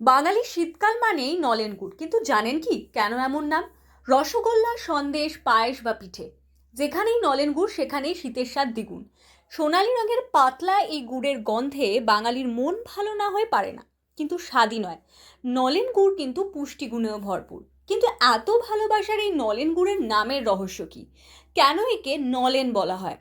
বাঙালি শীতকাল মানেই নলেন গুড়। কিন্তু জানেন কি কেন এমন নাম? রসগোল্লা, সন্দেশ, পায়েস বা পিঠে। যেখানেই নলেন গুড়, সেখানেই শীতের স্বাদ দ্বিগুণ। সোনালি রঙের পাতলা এই গুড়ের গন্ধে বাঙালির মন ভালো না হয়ে পারে না। কিন্তু স্বাদই নয়। নলেন গুড় কিন্তু পুষ্টিগুণেও ভরপুর। কিন্তু এত ভালোবাসার এই নলেন গুড়ের নামের রহস্য কি? কেন একে নলেন বলা হয়?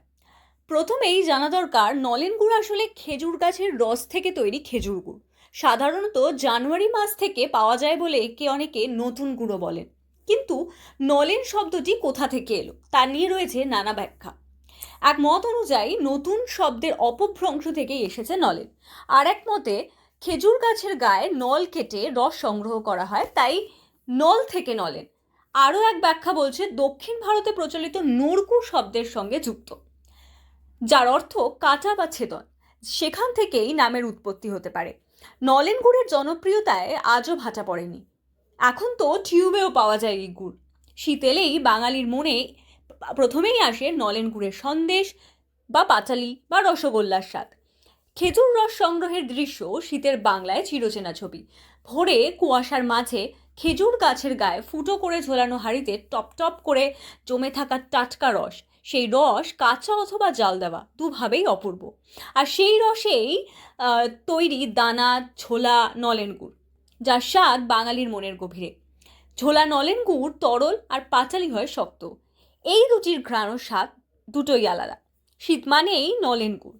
প্রথমেই জানা দরকার, নলেন গুড় আসলে খেজুর গাছের রস থেকে তৈরি খেজুর গুড়। সাধারণত জানুয়ারি মাস থেকে পাওয়া যায় বলে একে অনেকে নতুন গুঁড়ো বলেন। কিন্তু নলেন শব্দটি কোথা থেকে এলো, তা নিয়ে রয়েছে নানা ব্যাখ্যা। এক মত অনুযায়ী নতুন শব্দের অপভ্রংশ থেকেই এসেছে নলেন। আর এক মতে, খেজুর গাছের গায়ে নল কেটে রস সংগ্রহ করা হয়, তাই নল থেকে নলেন। আরও এক ব্যাখ্যা বলছে, দক্ষিণ ভারতে প্রচলিত নরকু শব্দের সঙ্গে যুক্ত। যার অর্থ কাটা বা ছেদন। সেখান থেকেই নামের উৎপত্তি হতে পারে। নলেন গুড়ের জনপ্রিয়তায় আজও ভাটা পড়েনি। এখন তো টিউবেও পাওয়া যায় এই গুড়। শীত এলেই বাঙালির মনে প্রথমেই আসে নলেন গুড়ের সন্দেশ বা পাঁচালি বা রসগোল্লার স্বাদ। খেজুর রস সংগ্রহের দৃশ্য শীতের বাংলায় চিরচেনা ছবি। ভোরে কুয়াশার মাঝে খেজুর গাছের গায়ে ফুটো করে ঝোলানো হাঁড়িতে টপ টপ করে জমে থাকা টাটকা রস। সেই রস কাঁচা অথবা জাল দেওয়া, দুভাবেই অপূর্ব। আর সেই রসেই তৈরি দানা, ছোলা, নলেন গুড়, যার স্বাদ বাঙালির মনের গভীরে। ঝোলা নলেন গুড় তরল আর পাঁচালি হয় শক্ত। এই দুটির ঘ্রাণ স্বাদ দুটোই আলাদা। শীত মানেই নলেন গুড়।